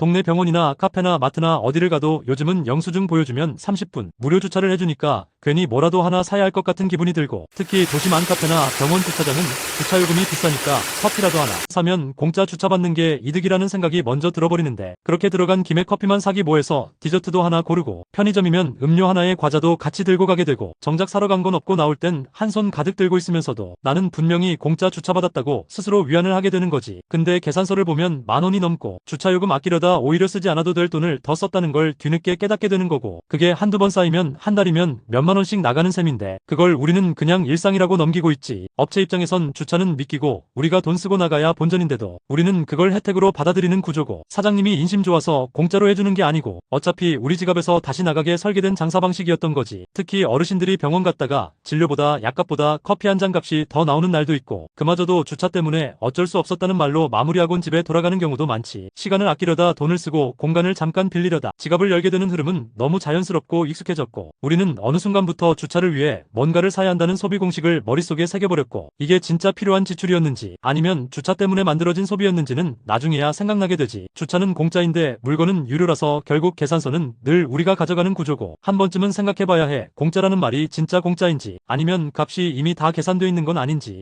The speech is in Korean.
동네 병원이나 카페나 마트나 어디를 가도 요즘은 영수증 보여주면 30분 무료 주차를 해주니까 괜히 뭐라도 하나 사야 할 것 같은 기분이 들고 특히 도심 안카페나 병원 주차장은 주차요금이 비싸니까 커피라도 하나 사면 공짜 주차받는 게 이득이라는 생각이 먼저 들어버리는데 그렇게 들어간 김에 커피만 사기 뭐해서 디저트도 하나 고르고 편의점이면 음료 하나에 과자도 같이 들고 가게 되고 정작 사러 간 건 없고 나올 땐 한 손 가득 들고 있으면서도 나는 분명히 공짜 주차받았다고 스스로 위안을 하게 되는 거지. 근데 계산서를 보면 만 원이 넘고 주차요금 아끼려다 오히려 쓰지 않아도 될 돈을 더 썼다는 걸 뒤늦게 깨닫게 되는 거고 그게 한두 번 쌓이면 한 달이면 몇만 원씩 나가는 셈인데 그걸 우리는 그냥 일상이라고 넘기고 있지. 업체 입장에선 주차는 믿기고 우리가 돈 쓰고 나가야 본전인데도 우리는 그걸 혜택으로 받아들이는 구조고 사장님이 인심 좋아서 공짜로 해주는 게 아니고 어차피 우리 지갑에서 다시 나가게 설계된 장사 방식이었던 거지. 특히 어르신들이 병원 갔다가 진료보다 약값보다 커피 한 잔 값이 더 나오는 날도 있고 그마저도 주차 때문에 어쩔 수 없었다는 말로 마무리하곤 집에 돌아가는 경우도 많지. 시간을 아끼려다 돈을 쓰고 공간을 잠깐 빌리려다 지갑을 열게 되는 흐름은 너무 자연스럽고 익숙해졌고 우리는 어느 순간부터 주차를 위해 뭔가를 사야 한다는 소비 공식을 머릿속에 새겨버렸고 이게 진짜 필요한 지출이었는지 아니면 주차 때문에 만들어진 소비였는지는 나중에야 생각나게 되지. 주차는 공짜인데 물건은 유료라서 결국 계산서는 늘 우리가 가져가는 구조고 한 번쯤은 생각해봐야 해. 공짜라는 말이 진짜 공짜인지 아니면 값이 이미 다 계산돼 있는 건 아닌지